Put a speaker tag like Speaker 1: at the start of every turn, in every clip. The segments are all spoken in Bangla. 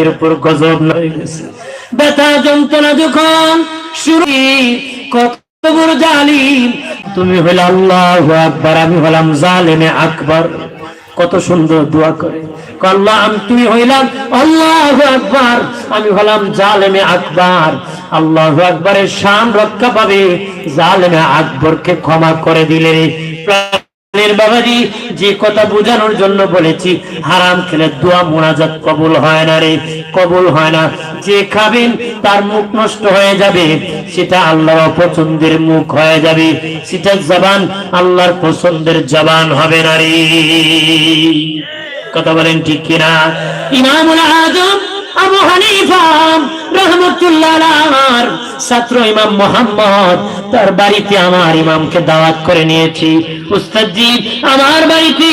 Speaker 1: এর উপর গজব হয়ে গেছে। ব্যথা যন্ত্রণা যখন শুরু কত বড় জালিম। তুমি হইলে আল্লাহ আকবার, আমি হলাম জালেমে আকবর। কত সুন্দর দোয়া করে। আল্লাহ তুমি হইলাম আল্লাহ আকবার, আমি হলাম জালেমে আকবার। আল্লাহ আকবরের শান রক্ষা পাবে। জালেমে আকবরকে ক্ষমা করে দিলে। প্রাণের বাবাজি, যে কথা বোঝানোর জন্য বলেছি, হারাম খেলে দোয়া মোনাজাত কবুল হয় না রে, কবুল হয় না। যে খাবেন, তার মুখ নষ্ট হয়ে যাবে, সেটা আল্লাহর অপছন্দের মুখ হয়ে যাবে, সেটা জবান আল্লাহর পছন্দের জবান হবে না রে। কথা বলেন ঠিক কিনা? ইমামুল আজম, আবু হানিফা, রহমতুল্লাহ ছাত্র ইমাম মোহাম্মদ তার বাড়িতে আমার ইমামকে দাওয়াত করে নিয়েছি। উস্তাদজি, আমার বাড়িতে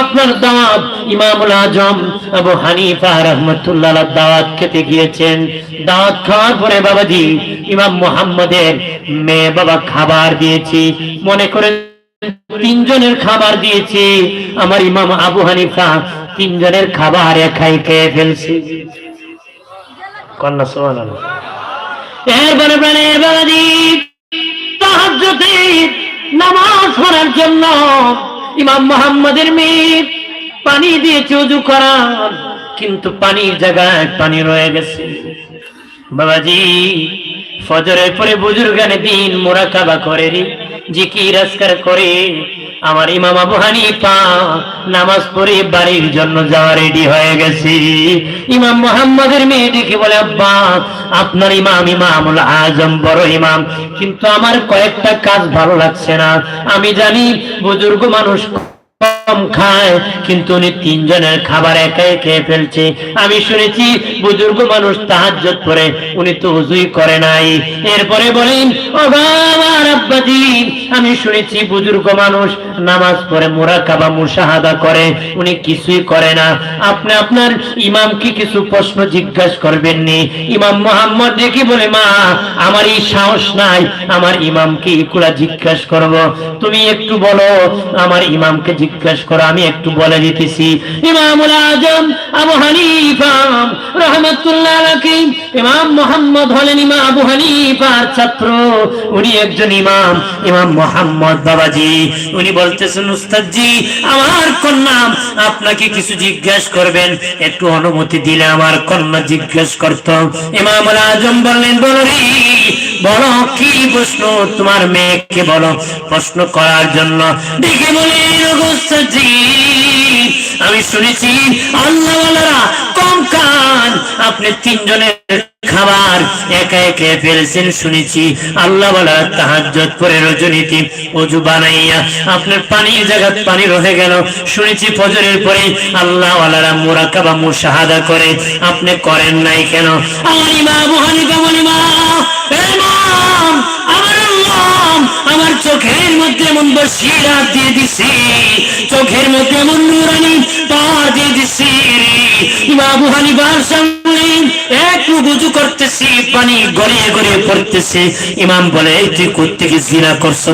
Speaker 1: আপনার দাওয়াত ইমামুল আজম আবু হানিফা রহমতুল্লাহ দাওয়াত খেতে গিয়েছেন। দাওয়াত খাওয়ার পরে বাবাজি, ইমাম মোহাম্মদের মেয়ে বাবা খাবার দিয়েছি। মনে করে তিনজনের খাবার দিয়েছি। আমার ইমাম আবু হানিফা তিনজনের খাবার একাই খেয়ে ফেলছে। কন্যা সোহান এরপরে প্রাণের বাবাজি তাহাজ্জুদে নামাজ পড়ার জন্য ইমাম মোহাম্মদের পানি দিয়ে চুজু কিন্তু পানির জায়গায় পানি রয়ে গেছে। বাবাজি, ফজরের পরে বুজুর্গানে দিন মোরাকাবা করে জিকির আজকার করে আমার ইমাম আবু হানিফা নামাজ পড়ে বাড়ির জন্য যাওয়া রেডি হয়ে গেছি। ইমাম মোহাম্মদের মেয়ে দেখে বলে, আব্বা, আপনার ইমাম, ইমামুল আজম বড় ইমাম, কিন্তু আমার কয়েকটা কাজ ভালো লাগছে না। আমি জানি বুজুর্গ মানুষ কম খায়, কিন্তু উনি তিনজনের খাবার একাই খেয়ে ফেলছে। আমি শুনেছি বুজুর্গ মানুষ তাহাজ্জত করে উনি তো উজুই করে নাই। এরপরে বলেন ও বাবার আব্বাজি আমি শুনেছি বুজুর্গ মানুষ নামাজ পড়ে মোরাকাবা, মুশাহাদা করে, উনি কিছুই করে না। আপনি আপনার ইমামকে কিছু প্রশ্ন জিজ্ঞাসা করবেন নি। ইমাম মোহাম্মদ দেখি বলে, মা, আমার এই সাহস নাই, আমার ইমামকে এগুলা জিজ্ঞাসা করব। তুমি একটু বলো, আমার ইমামকে জিজ্ঞাসা করো, আমি একটু বলে দিতেছি। ইমামুল আজম, আবু হানিফা, রহমতুল্লাহ আলাইহি, ইমাম মোহাম্মদ হলেন ইমাম আবু হানিফার ছাত্র। উনি একজন ইমাম। ইমাম মোহাম্মদ বাবাজি। উনি বলতেছেন, উস্তাদজি, আমার কন্যা, আপনাকে কিছু জিজ্ঞাসা করবেন। একটু অনুমতি দিলে আমার কন্যা জিজ্ঞাসা করত। ইমামুল আজম বললেন, বলো বলো, কি প্রশ্ন তোমার মেয়েকে বলো? প্রশ্ন করার জন্য দেখে বলে উস্তাদজি, আমি শুনেছি, আল্লাহওয়ালারা কম খান আপনি তিনজনের খাবার একা একে ফেলছেন, শুনেছি। আল্লাহ বলা তাহাজ্জত করে রজনীতি অজু বানাইয়া আপনার পানির জায়গা পানি রহে গেল। শুনেছি ফজরের পরে আল্লাহ ওয়ালারা মুরাকাবা, মুশাহাদা করে। আপনি করেন নাই কেন? আমার চোখের মধ্যে এমন বসিরা দিয়ে দিছি। চোখের মধ্যে এমন নুরানি পা দিয়ে দিছি ইমাম হানিফার সামনে পানি গড়িয়ে গড়িয়ে পড়তেছে। ইমাম বলে, "এই তুই কোথেকে জিনা করছ?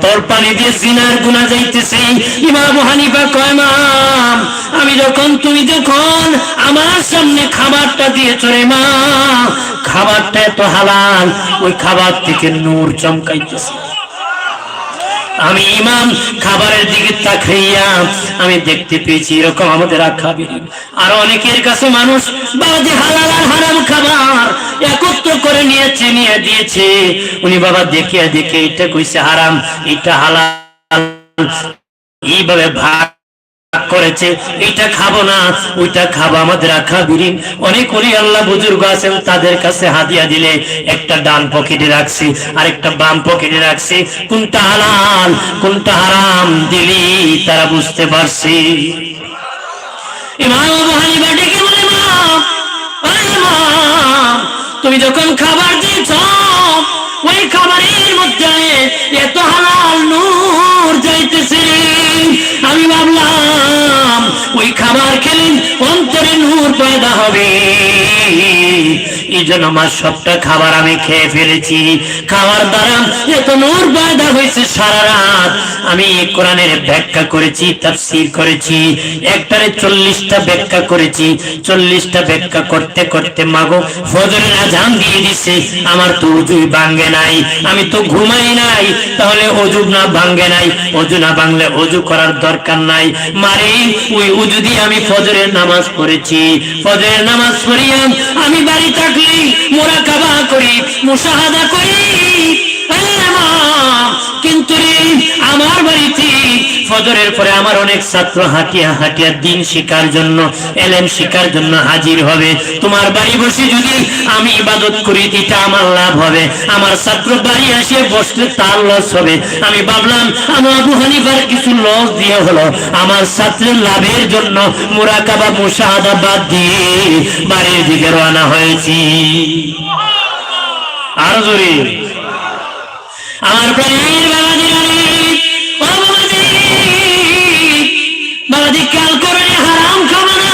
Speaker 1: তোর পানি দিয়ে জিনার গুণা যাইতেছে। ইমাম হানিফা কয় মাম আমি যখন, তুমি যখন আমার সামনে খাবারটা দিয়েছ চলে মা খাবারটা এত হালাল, ওই খাবার থেকে নূর চমকাইতেছে। আমি ইমাম, খাবারের দিকে তাকাইয়া আমি দেখতে পেয়েছি এরকম আমাদের খাবি আর অনেকের কাছে মানুষ বাজে হালাল আর হারাম খাবার একত্র করে নিয়েছে, নিয়ে দিয়েছে। উনি বাবা দেখিয়া দেখে এটা কইছে হারাম, এটা হালাল। এইভাবে ভাগ করেছে এটা খাব না, ওইটা খাব, আমাদের বিরিন অনেক আল্লাহ বুজুর্গ আছেন, তাদের কাছে দিলে একটা ডান পকেটে রাখছি আর একটা বাম পকেটে রাখছি। কোনটা হালাল, কোনটা হারাম দিলি তারা বুঝতে পারছি। তুমি যখন খাবার দিয়েছ পয়দা হবে। এই আমার সবটা খাবার আমি খেয়ে ফেলেছি। খাওয়ার দ্বারা এত নূর পয়দা হয়েছে সারা রাত। আমি কোরআনের ব্যাখ্যা করেছি, তাফসীর করেছি, একটারে চল্লিশটা ব্যাখ্যা করেছি। চল্লিশটা ব্যাখ্যা করতে করতে মাগো ফজরের দিয়ে দিছে। আমার তো উজুই ভাঙ্গে নাই, আমি তো ঘুমাই নাই। তাহলে অজু না ভাঙ্গে নাই, অজু না ভাঙলে অজু করার দরকার নাই। মারে, ওই উজু দিয়ে আমি ফজরের নামাজ পড়েছি। ফজরের নামাজ পড়িয়া আমি বাড়ি থাকলে মোরা কাবা করি মুসাহাদা করি। কিন্তু আমার বাড়িতে ফজরের পরে আমার অনেক ছাত্র হাঁটিয়া হাঁটিয়া দিন শিকার জন্য, এলেম শিকার জন্য হাজির হবে। তোমার বাড়ি বসে যদি আমি ইবাদত করি এটা আমার লাভ হবে। আমার ছাত্র বাড়ি আসে বসলে তার লস হবে। আমি ভাবলাম আমার আবু হানিফার কিছু লস দিয়ে হলো। আমার ছাত্রের লাভের জন্য মুরাকাবা মুশাহাদা বাদ দিয়ে বাড়ির দিকে রওনা হয়েছি। আরও জোরে। আমার প্রাণের বাবাজি বাবাজি খেয়াল করে হারাম খাবা না।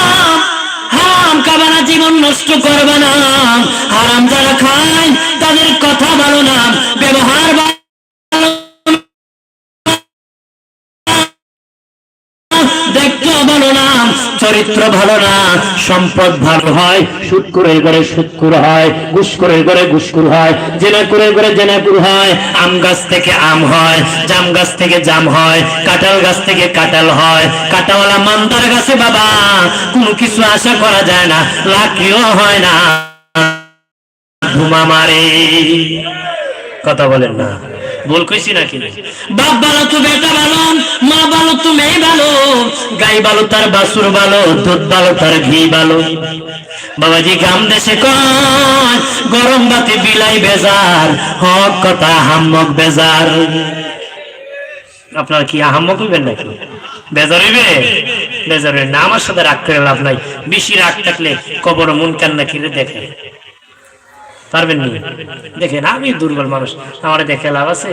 Speaker 1: হারাম খাবা না, জীবন নষ্ট করবে না। হারাম যারা খায়, তাদের কথা ভালো না। ব্যবহার ভালো চরিত্র ভালো না, সম্পদ ভালো হয়, সুদ করে করে সুদকুর হয়, ঘুষ করে করে ঘুষকুর হয়, জেনা করে করে জেনাকুর হয়, আম গাছ থেকে আম হয়, জাম গাছ থেকে জাম হয়, কাঁঠাল গাছ থেকে কাঁঠাল হয় কাঁটাওয়ালা মান্দার গাছে বাবা, কোনো কিছু আশা করা যায় না লাখিও হয় না, ধুমা মারে। কথা বলেন না। ভুল কইছি নাকি? বাপ ভালো তো বেটা ভালো মা ভালো তো মেয়ে গাই ভালো তার বাসুর ভালো দুধ ভালো তার ঘি ভালো বাবাজি গ্রাম দেশে গরম বাতি বিলাই বেজার, হক কথা হাম্মক বেজার। আপনার কি আহাম্মক হইবেন নাকি? বেজার হইবে? বেজার হইবে না আমার সাথে রাগ করে লাভ নাই। বেশি রাগ থাকলে কবর মন কান্না কিরে দেখে? পারবেন নি? দেখেন, আমি দুর্বল মানুষ, আমার দেখে লাভ আছে?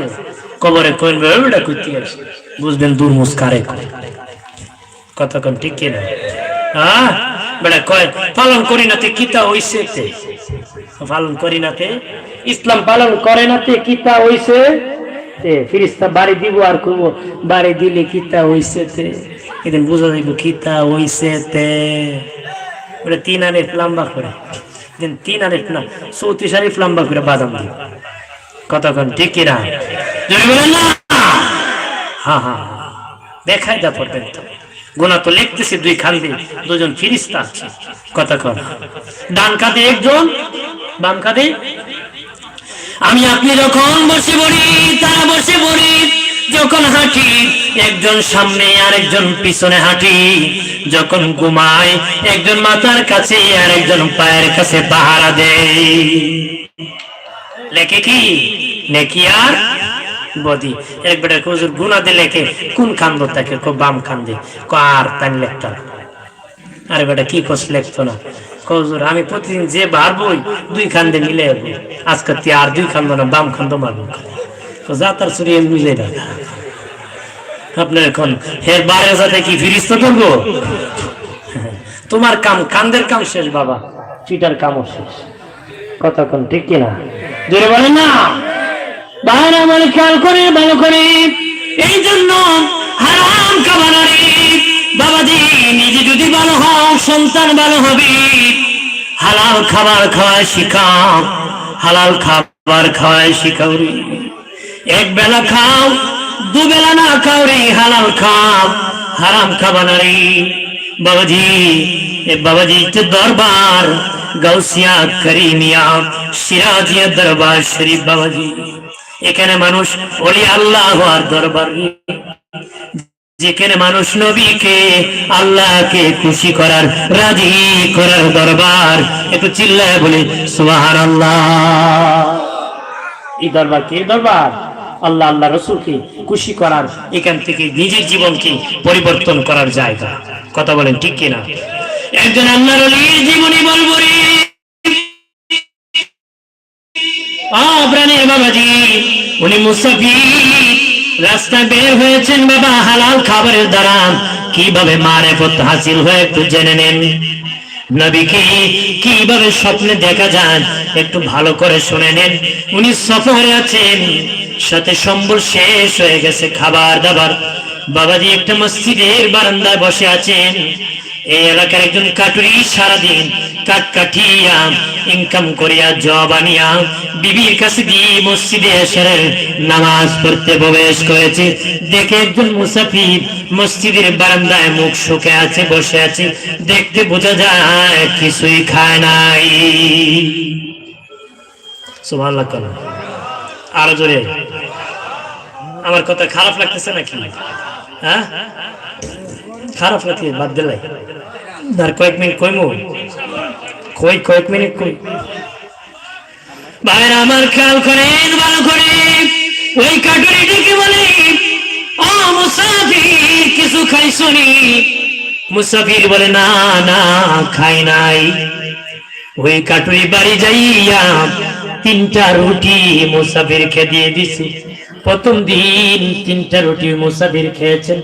Speaker 1: কবরে কোন গেছে বুঝবেন দূর মুস্কারে কতক্ষণ ঠিক কিনা? হ্যাঁ বেড়া কয়, পালন করি না তে, কিতা হইছে তে? পালন করি না তে? ইসলাম পালন করে না তে, কিতা হইছে তে? তে? তে? কতক্ষণ ঠিক না। দেখাই যা পর্যন্ত গোনা তো লিখতেছি দুই খান্দে দুজন ফিরিস্তা আছে। কতক্ষণ ডান কাঁধে একজন, বাম কাঁধে আমি আপনি যখন বসে পড়ি, তারা বসে পড়ি, যখন হাঁটি, একজন সামনে আর একজন পিছনে হাঁটি, যখন ঘুমায়, একজন মাথার কাছে আর একজন পায়ের কাছে পাহারা দেয়। লেখে কি? নেকি আর বদি। একবারে হুজুর গুনা দিলে কে? কোন কান্দ থাকে কো? বাম কান্দে কো আর তাই লেখতাম আরে বেটা, কি কস, লেখতো না। কজুর আমি প্রতিদিন যে বাড়বই দুই খান্দে মিলে আজকে তুই আর দুই খান্দ না, বাম খান্দ মারবো তো যা তার চুরি মিলে না আপনার এখন হের বারে সাথে কি ফিরিস্ত করব তোমার কাম কান্দের কাম শেষ, বাবা। চিটার কামও শেষ। কতক্ষণ ঠিক কিনা? জোরে বলেন না। বাইরে আমার খেয়াল করে, ভালো করে। এই জন্য হারাম খাবারে বাবাজি, নিজে যদি ভালো হও, সন্তান ভালো হবে। হালাল খাবার খাওয়ায় শিখাও, হালাল খাবার খাওয়ায় শিখাও রে। এক বেলা খাও দুবেলা না খাও রে, হালাল খাও, হারাম খাবা না রে বাবাজি, এ বাবাজি তো দরবার, গাউসিয়া করিমিয়া, সিরাজিয়া দরবার শরীফ বাবাজি। এখানে মানুষ ওলি আল্লাহ আর দরবার যেখানে মানুষ নবীকে, আল্লাহকে খুশি করার, রাজি করার দরবার, একটু চিল্লায় বলে সুবাহান আল্লাহ এই দরবার কে? দরবার? আল্লাহ আল্লাহ রসুলকে খুশি করার, এখান থেকে নিজের জীবনকে পরিবর্তন করার জায়গা। কথা বলেন ঠিক কিনা? একজন আল্লাহর জীবনী বলব রে। কীভাবে মারে হাসিল হয়ে একটু জেনে নেন। নবীকে কীভাবে স্বপ্নে দেখা যান একটু ভালো করে শুনে নেন। উনি সফরে আছেন, সাথে সম্বল শেষ হয়ে গেছে খাবার দাবার। বাবাজি একটা মসজিদের বারান্দায় বসে আছেন। এই এলাকার একজন কাটুরি সারাদিন কাট কাটিয়া ইনকাম করিয়া জব আনিয়া বিবির কাছে মসজিদে এসে নামাজ পড়তে প্রবেশ করেছে। দেখে একজন মুসাফির মসজিদের বারান্দায় মুখ শুকে আছে, বসে আছে। দেখতে বোঝা যায় কিছুই খায় নাই। আরও জোরে। আমার কথা খারাপ লাগতেছে নাকি? হ্যাঁ? খারাপ লাগছে বাদ দিলে। আর কয়েক মিনিট কইমু। কই, কয়েক মিনিট কই? ভাইরা আমার খেয়াল করেন, ভালো করে। ওই কাটুরি ডেকে বলে, ও মুসাফির, কিছু খাই শুনি মুসাফির বলে, না না, খাই নাই। ওই কাটুরি বাড়ি যাইয়া তিনটা রুটি মুসাফিরকে দিয়ে দিছি। প্রথম দিন তিনটা রুটি মুসাফির খেয়েছেন।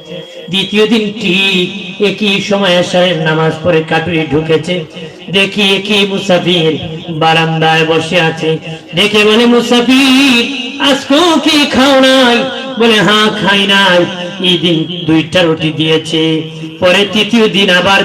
Speaker 1: দ্বিতীয় দিন ঠিক একই সময় আসারের নামাজ পড়ে কাটুরি ঢুকেছে। দেখি একই মুসাফির বারান্দায় বসে আছে। দেখে বলে, মুসাফির, আজকেও কি খাও নাই? বলে হ্যাঁ খাই নাই। এই দিন দুইটা রুটি দিয়েছে। পরে তৃতীয় দিন আবার